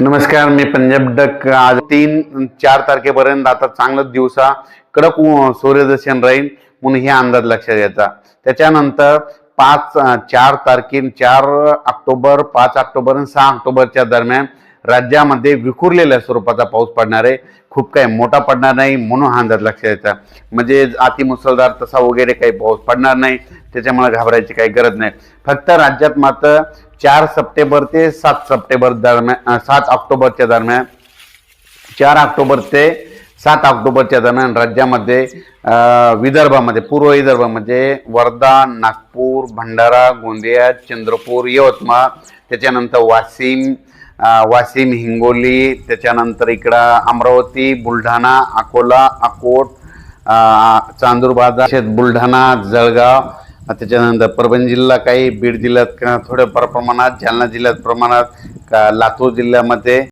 नमस्कार मी पंजाब डक. आज तीन चार तारखेपर्यंत आता चांगलं दिवसा. कडक सूर्यदर्शन राहील म्हणून हे अंदाज लक्षात घ्यायचा. त्याच्यानंतर पाच चार तारखे चार ऑक्टोबर पाच ऑक्टोबर आणि सहा ऑक्टोबरच्या दरम्यान राज्यामध्ये विखुरलेल्या स्वरूपाचा पाऊस पडणार आहे. खूप काही मोठा पडणार नाही म्हणून हा अंदाज लक्षात यायचा म्हणजे अति मुसळधार तसा वगैरे काही पाऊस पडणार नाही. त्याच्यामुळे घाबरायची काही गरज नाही. फक्त राज्यात मात्र चार सप्टेंबर ते सात सप्टेंबर दरम्यान सात ऑक्टोबरच्या दरम्यान चार ऑक्टोबर ते सात ऑक्टोबरच्या दरम्यान राज्यामध्ये विदर्भामध्ये पूर्व विदर्भामध्ये वर्धा नागपूर भंडारा गोंदिया चंद्रपूर यवतमाळ त्याच्यानंतर वाशिम वाशिम हिंगोली त्याच्यानंतर इकडं अमरावती बुलढाणा अकोला अकोट चांदूरबाजार बुलढाणा जळगाव त्याच्यानंतर परभणी जिल्हा काही बीड जिल्ह्यात थोड्या फार प्रमाणात जालना जिल्ह्यात प्रमाणात का- लातूर जिल्ह्यामध्ये